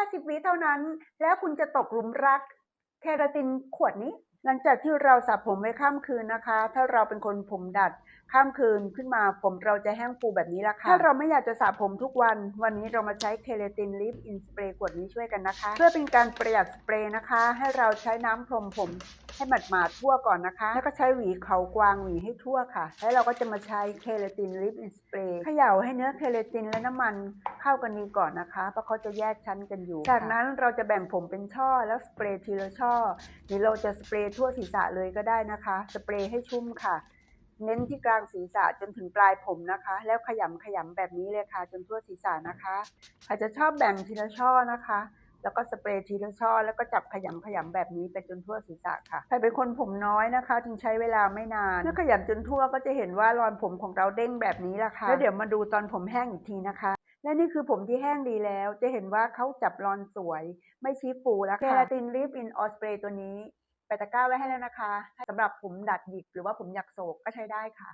ค่สิบวิเท่านั้น แล้วคุณจะตกหลุมรัก เคราตินขวดนี้ หลังจากที่เราสระผมไว้ข้ามคืนนะคะ ถ้าเราเป็นคนผมดัดข้ามคืนขึ้นมาผมเราจะแห้งฟูแบบนี้ละค่ะ ถ้าเราไม่อยากจะสระผมทุกวัน วันนี้เรามาใช้เคเลตินลิฟอินสเปรย์ขวดนี้ช่วยกันนะคะ เพื่อเป็นการประหยัดสเปรย์นะคะ ให้เราใช้น้ำพรมผมให้หมาดๆทั่วก่อนนะคะ แล้วก็ใช้หวีเขากวางหวีให้ทั่วค่ะ แล้วเราก็จะมาใช้เคเลตินลิฟอินสเปรย์เขย่าให้เนื้อเคเลตินและน้ำมันเข้ากันดีก่อนนะคะ เพราะเขาจะแยกชั้นกันอยู่ จากนั้นเราจะแบ่งผมเป็นช่อแล้วสเปรย์ทีละช่อ หรือเราจะสเปรย์ทั่วศีรษะเลยก็ได้นะคะ สเปรย์ให้ชุ่มค่ะเน้นที่กลางศีรษะจนถึงปลายผมนะคะ แล้วขยำขยำแบบนี้เลยค่ะ จนทั่วศีรษะนะคะอาจจะชอบแบ่งทีละช่อนะคะ แล้วก็สเปรย์ทีละช่อแล้วก็จับขยำขยำแบบนี้ไปจนทั่วศีรษะค่ะใครเป็นคนผมน้อยนะคะ จึงใช้เวลาไม่นาน เมื่อขยำจนทั่วก็จะเห็นว่ารอนผมของเราเด้งแบบนี้ละค่ะแล้วเดี๋ยวมาดูตอนผมแห้งอีกทีนะคะ และนี่คือผมที่แห้งดีแล้ว จะเห็นว่าเขาจับรอนสวย ไม่ชี้ฟูแล้วค่ะเคราตินลิฟอินออสเปรย์ตัวนี้ไปตะกร้าไว้ให้แล้วนะคะสำหรับผมดัดหยิกหรือว่าผมอยากโศกก็ใช้ได้ค่ะ